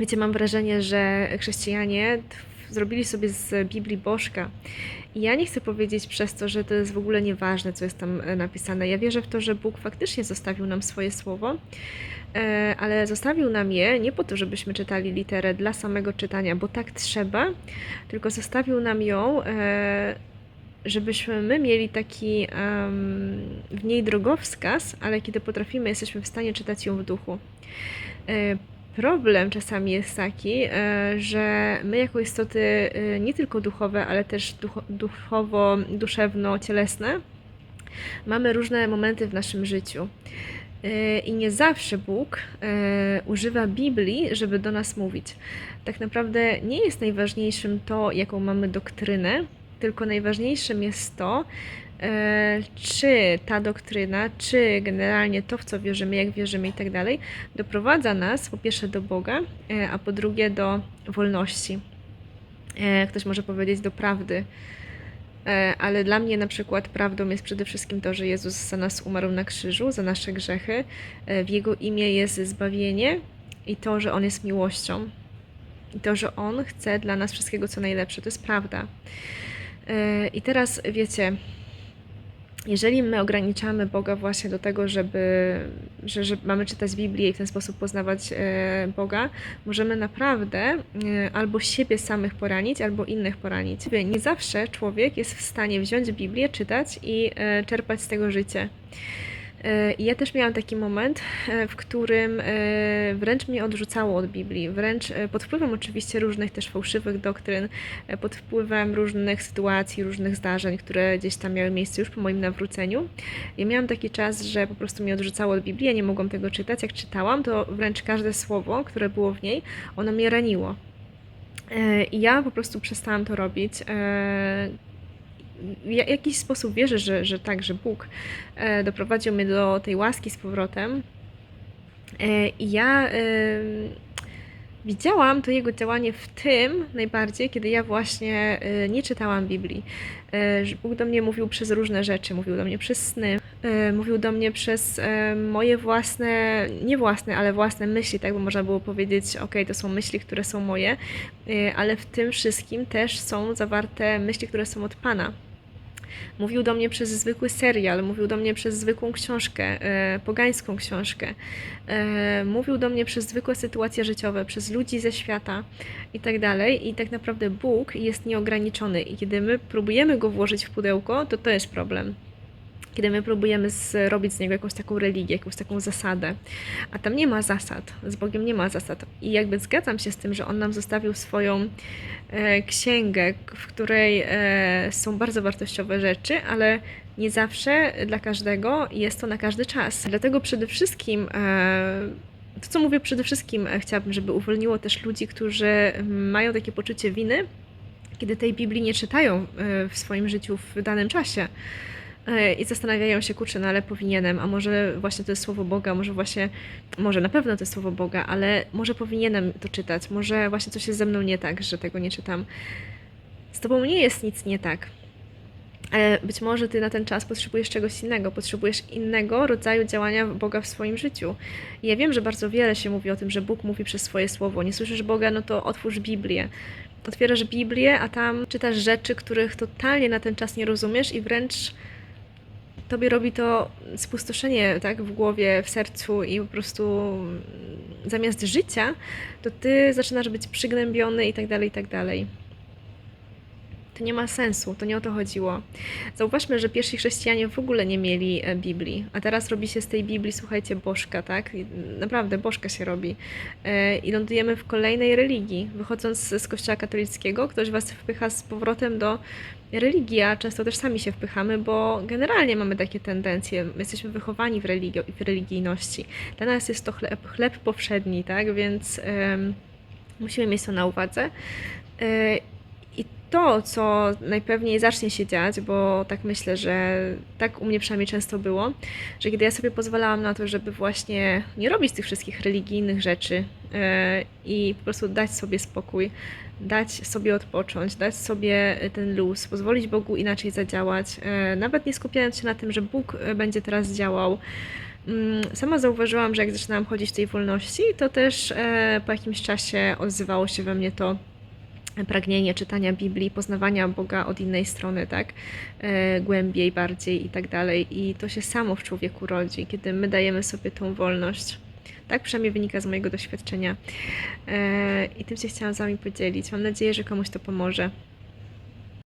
Wiecie, mam wrażenie, że chrześcijanie zrobili sobie z Biblii bożka. I ja nie chcę powiedzieć przez to, że to jest w ogóle nieważne, co jest tam e, napisane. Ja wierzę w to, że Bóg faktycznie zostawił nam swoje słowo, e, ale zostawił nam je nie po to, żebyśmy czytali literę dla samego czytania, bo tak trzeba, tylko zostawił nam ją, e, żebyśmy my mieli taki w niej drogowskaz, ale kiedy potrafimy, jesteśmy w stanie czytać ją w duchu. Problem czasami jest taki, e, że my jako istoty e, nie tylko duchowe, ale też ducho, duchowo, duszewno-cielesne, mamy różne momenty w naszym życiu. E, I nie zawsze Bóg używa Biblii, żeby do nas mówić. Tak naprawdę nie jest najważniejszym to, jaką mamy doktrynę, tylko najważniejszym jest to, czy ta doktryna, czy generalnie to, w co wierzymy, jak wierzymy i tak dalej, doprowadza nas po pierwsze do Boga, e, a po drugie do wolności. E, Ktoś może powiedzieć do prawdy. E, Ale dla mnie na przykład prawdą jest przede wszystkim to, że Jezus za nas umarł na krzyżu, za nasze grzechy. E, W Jego imię jest zbawienie i to, że On jest miłością. I to, że On chce dla nas wszystkiego, co najlepsze. To jest prawda. E, I teraz wiecie, jeżeli my ograniczamy Boga właśnie do tego, żeby, że, że mamy czytać Biblię i w ten sposób poznawać e, Boga, możemy naprawdę e, albo siebie samych poranić, albo innych poranić. Nie zawsze człowiek jest w stanie wziąć Biblię, czytać i e, czerpać z tego życie. I ja też miałam taki moment, e, w którym e, wręcz mnie odrzucało od Biblii, wręcz e, pod wpływem oczywiście różnych też fałszywych doktryn, pod wpływem różnych sytuacji, różnych zdarzeń, które gdzieś tam miały miejsce już po moim nawróceniu. Ja miałam taki czas, że po prostu mnie odrzucało od Biblii, ja nie mogłam tego czytać. Jak czytałam, to wręcz każde słowo, które było w niej, ono mnie raniło. I ja po prostu przestałam to robić. W ja- jakiś sposób wierzę, że, że tak, że Bóg e, doprowadził mnie do tej łaski z powrotem. E, I ja widziałam to jego działanie w tym najbardziej, kiedy ja właśnie e, nie czytałam Biblii. Bóg do mnie mówił przez różne rzeczy, mówił do mnie przez sny, mówił do mnie przez moje własne, nie własne, ale własne myśli, tak by można było powiedzieć, ok, to są myśli, które są moje, ale w tym wszystkim też są zawarte myśli, które są od Pana. Mówił do mnie przez zwykły serial, mówił do mnie przez zwykłą książkę, e, pogańską książkę. E, mówił do mnie przez zwykłe sytuacje życiowe, przez ludzi ze świata i tak dalej. I tak naprawdę Bóg jest nieograniczony i kiedy my próbujemy go włożyć w pudełko, to to jest problem. Kiedy my próbujemy zrobić z niego jakąś taką religię, jakąś taką zasadę, a tam nie ma zasad, z Bogiem nie ma zasad. I jakby zgadzam się z tym, że On nam zostawił swoją e, księgę, w której e, są bardzo wartościowe rzeczy, ale nie zawsze dla każdego jest to na każdy czas. Dlatego przede wszystkim, e, to co mówię przede wszystkim, e, chciałabym, żeby uwolniło też ludzi, którzy mają takie poczucie winy, kiedy tej Biblii nie czytają e, w swoim życiu w danym czasie. E, I zastanawiają się, kurczę, no ale powinienem, a może właśnie to jest słowo Boga, może właśnie, może na pewno to jest słowo Boga, ale może powinienem to czytać, może właśnie coś jest ze mną nie tak, że tego nie czytam. Z tobą nie jest nic nie tak. Ale być może ty na ten czas potrzebujesz czegoś innego, potrzebujesz innego rodzaju działania Boga w swoim życiu. I ja wiem, że bardzo wiele się mówi o tym, że Bóg mówi przez swoje słowo. Nie słyszysz Boga, no to otwórz Biblię. Otwierasz Biblię, a tam czytasz rzeczy, których totalnie na ten czas nie rozumiesz i wręcz tobie robi to spustoszenie tak, w głowie, w sercu i po prostu mm, zamiast życia, to ty zaczynasz być przygnębiony i tak dalej, i tak dalej. To nie ma sensu, to nie o to chodziło. Zauważmy, że pierwsi chrześcijanie w ogóle nie mieli e, Biblii, a teraz robi się z tej Biblii, słuchajcie, bożka, tak? Naprawdę, bożka się robi. E, I lądujemy w kolejnej religii. Wychodząc z kościoła katolickiego, ktoś was wpycha z powrotem do religii, a często też sami się wpychamy, bo generalnie mamy takie tendencje. My jesteśmy wychowani w, religio- w religijności. Dla nas jest to chleb, chleb powszedni, tak? Więc em, musimy mieć to na uwadze. E, to, co najpewniej zacznie się dziać, bo tak myślę, że tak u mnie przynajmniej często było, że kiedy ja sobie pozwalałam na to, żeby właśnie nie robić tych wszystkich religijnych rzeczy e, i po prostu dać sobie spokój, dać sobie odpocząć, dać sobie ten luz, pozwolić Bogu inaczej zadziałać, e, nawet nie skupiając się na tym, że Bóg e, będzie teraz działał. Mm, sama zauważyłam, że jak zaczynałam chodzić w tej wolności, to też po jakimś czasie odzywało się we mnie to pragnienie czytania Biblii, poznawania Boga od innej strony, tak? E, głębiej, bardziej i tak dalej. I to się samo w człowieku rodzi, kiedy my dajemy sobie tą wolność. Tak przynajmniej wynika z mojego doświadczenia. E, I tym się chciałam z Wami podzielić. Mam nadzieję, że komuś to pomoże.